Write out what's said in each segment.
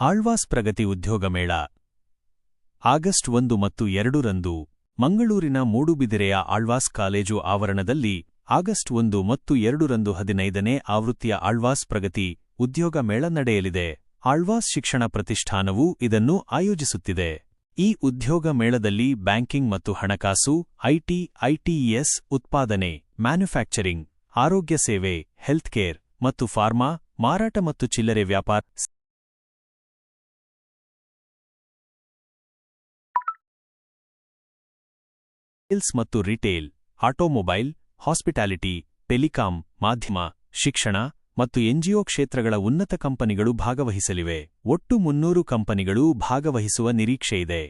ಆಳ್ವಾಸ್ ಪ್ರಗತಿ ಉದ್ಯೋಗ ಮೇಳ. ಆಗಸ್ಟ್ ಒಂದು ಮತ್ತು ಎರಡರಂದು ಮಂಗಳೂರಿನ ಮೂಡುಬಿದಿರೆಯ ಆಳ್ವಾಸ್ ಕಾಲೇಜು ಆವರಣದಲ್ಲಿ ಆಗಸ್ಟ್ ಒಂದು ಮತ್ತು ಎರಡರಂದು ಹದಿನೈದನೇ ಆವೃತ್ತಿಯ ಆಳ್ವಾಸ್ ಪ್ರಗತಿ ಉದ್ಯೋಗ ಮೇಳ ನಡೆಯಲಿದೆ. ಆಳ್ವಾಸ್ ಶಿಕ್ಷಣ ಪ್ರತಿಷ್ಠಾನವು ಇದನ್ನು ಆಯೋಜಿಸುತ್ತಿದೆ. ಈ ಉದ್ಯೋಗ ಮೇಳದಲ್ಲಿ ಬ್ಯಾಂಕಿಂಗ್ ಮತ್ತು ಹಣಕಾಸು, ಐಟಿ, ಐಟಿಇಎಸ್, ಉತ್ಪಾದನೆ, ಮ್ಯಾನುಫ್ಯಾಕ್ಚರಿಂಗ್, ಆರೋಗ್ಯ ಸೇವೆ, ಹೆಲ್ತ್ಕೇರ್ ಮತ್ತು ಫಾರ್ಮಾ, ಮಾರಾಟ ಮತ್ತು ಚಿಲ್ಲರೆ ವ್ಯಾಪಾರ ಸೇಲ್ಸ್ ಮತ್ತು ರಿಟೇಲ್, ಆಟೋಮೊಬೈಲ್ ಹಾಸ್ಪಿಟಾಲಿಟಿ ಟೆಲಿಕಾಂ, ಮಾಧ್ಯಮ, ಶಿಕ್ಷಣ ಮತ್ತು ಎನ್ಜಿಒ ಕ್ಷೇತ್ರಗಳ ಉನ್ನತ ಕಂಪನಿಗಳು ಭಾಗವಹಿಸಲಿವೆ. ಒಟ್ಟು ಮುನ್ನೂರು ಕಂಪನಿಗಳು ಭಾಗವಹಿಸುವ ನಿರೀಕ್ಷೆಯಿದೆ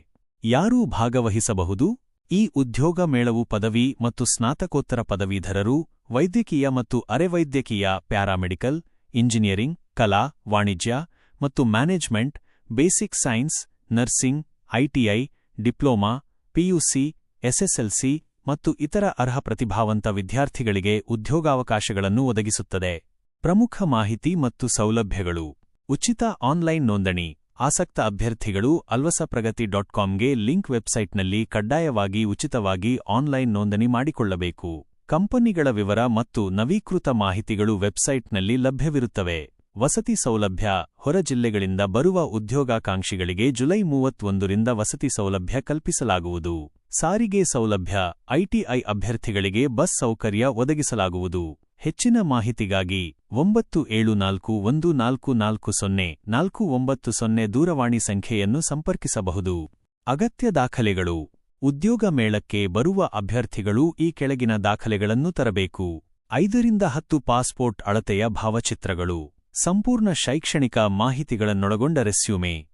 ಯಾರೂ ಭಾಗವಹಿಸಬಹುದು? ಈ ಉದ್ಯೋಗ ಮೇಳವು ಪದವಿ ಮತ್ತು ಸ್ನಾತಕೋತ್ತರ ಪದವೀಧರರು, ವೈದ್ಯಕೀಯ ಮತ್ತು ಅರೆವೈದ್ಯಕೀಯ, ಪ್ಯಾರಾಮೆಡಿಕಲ್, ಇಂಜಿನಿಯರಿಂಗ್, ಕಲಾ, ವಾಣಿಜ್ಯ ಮತ್ತು management, basic science, nursing ITI diploma PUC SSLC ಮತ್ತು ಇತರ ಅರ್ಹ ಪ್ರತಿಭಾವಂತ ವಿದ್ಯಾರ್ಥಿಗಳಿಗೆ ಉದ್ಯೋಗಾವಕಾಶಗಳನ್ನು ಒದಗಿಸುತ್ತದೆ. ಪ್ರಮುಖ ಮಾಹಿತಿ ಮತ್ತು ಸೌಲಭ್ಯಗಳು. ಉಚಿತ ಆನ್ಲೈನ್ ನೋಂದಣಿ. ಆಸಕ್ತ ಅಭ್ಯರ್ಥಿಗಳು ಅಲ್ವಸಪ್ರಗತಿ ಡಾಟ್ ಕಾಮ್ಗೆ ಲಿಂಕ್ ವೆಬ್ಸೈಟ್ನಲ್ಲಿ ಕಡ್ಡಾಯವಾಗಿ ಉಚಿತವಾಗಿ ಆನ್ಲೈನ್ ನೋಂದಣಿ ಮಾಡಿಕೊಳ್ಳಬೇಕು. ಕಂಪನಿಗಳ ವಿವರ ಮತ್ತು ನವೀಕೃತ ಮಾಹಿತಿಗಳು ವೆಬ್ಸೈಟ್ನಲ್ಲಿ ಲಭ್ಯವಿರುತ್ತವೆ. ವಸತಿ ಸೌಲಭ್ಯ. ಹೊರ ಜಿಲ್ಲೆಗಳಿಂದ ಬರುವ ಉದ್ಯೋಗಾಕಾಂಕ್ಷಿಗಳಿಗೆ ಜುಲೈ ಮೂವತ್ತೊಂದರಿಂದ ವಸತಿ ಸೌಲಭ್ಯ ಕಲ್ಪಿಸಲಾಗುವುದು. ಸಾರಿಗೆ ಸೌಲಭ್ಯ, ಐಟಿಐ ಅಭ್ಯರ್ಥಿಗಳಿಗೆ ಬಸ್ ಸೌಕರ್ಯ ಒದಗಿಸಲಾಗುವುದು. ಹೆಚ್ಚಿನ ಮಾಹಿತಿಗಾಗಿ ಒಂಬತ್ತು ಏಳು ನಾಲ್ಕು ಒಂದು ನಾಲ್ಕು ನಾಲ್ಕು ಸೊನ್ನೆ ನಾಲ್ಕು ಒಂಬತ್ತು ಸೊನ್ನೆ ದೂರವಾಣಿ ಸಂಖ್ಯೆಯನ್ನು ಸಂಪರ್ಕಿಸಬಹುದು. ಅಗತ್ಯ ದಾಖಲೆಗಳು. ಉದ್ಯೋಗ ಮೇಳಕ್ಕೆ ಬರುವ ಅಭ್ಯರ್ಥಿಗಳು ಈ ಕೆಳಗಿನ ದಾಖಲೆಗಳನ್ನು ತರಬೇಕು. ಐದರಿಂದ ಹತ್ತು ಪಾಸ್ಪೋರ್ಟ್ ಅಳತೆಯ ಭಾವಚಿತ್ರಗಳು. ಸಂಪೂರ್ಣ ಶೈಕ್ಷಣಿಕ ಮಾಹಿತಿಗಳನ್ನೊಳಗೊಂಡ ರೆಸ್ಯೂಮೆ.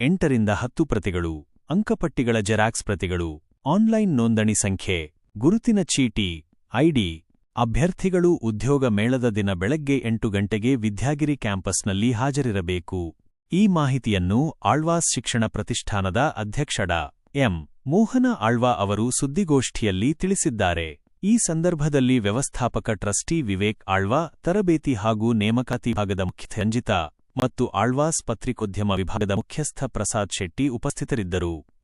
ಎಂಟರಿಂದ ಹತ್ತು ಪ್ರತಿಗಳು. ಅಂಕಪಟ್ಟಿಗಳ ಜೆರಾಕ್ಸ್ ಪ್ರತಿಗಳು. ಆನ್ಲೈನ್ ನೋಂದಣಿ ಸಂಖ್ಯೆ, ಗುರುತಿನ ಚೀಟಿ, ಐಡಿ, ಅಭ್ಯರ್ಥಿಗಳು ಉದ್ಯೋಗ ಮೇಳದ ದಿನ ಬೆಳಗ್ಗೆ ಎಂಟು ಗಂಟೆಗೆ ವಿದ್ಯಾಗಿರಿ ಕ್ಯಾಂಪಸ್ನಲ್ಲಿ ಹಾಜರಿರಬೇಕು. ಈ ಮಾಹಿತಿಯನ್ನು ಆಳ್ವಾಸ್ ಶಿಕ್ಷಣ ಪ್ರತಿಷ್ಠಾನದ ಅಧ್ಯಕ್ಷ ಡಾ. ಎಂ. ಮೋಹನ ಆಳ್ವಾ ಅವರು ಸುದ್ದಿಗೋಷ್ಠಿಯಲ್ಲಿ ತಿಳಿಸಿದ್ದಾರೆ. ಈ ಸಂದರ್ಭದಲ್ಲಿ ವ್ಯವಸ್ಥಾಪಕ ಟ್ರಸ್ಟಿ ವಿವೇಕ್ ಆಳ್ವಾ, ತರಬೇತಿ ಹಾಗೂ ನೇಮಕಾತಿ ಭಾಗದ ಮುಖ್ಯ ರಂಜಿತಾ ಮತ್ತು ಆಳ್ವಾಸ್ ಪತ್ರಿಕೋದ್ಯಮ ವಿಭಾಗದ ಮುಖ್ಯಸ್ಥ ಪ್ರಸಾದ್ ಶೆಟ್ಟಿ ಉಪಸ್ಥಿತರಿದ್ದರು.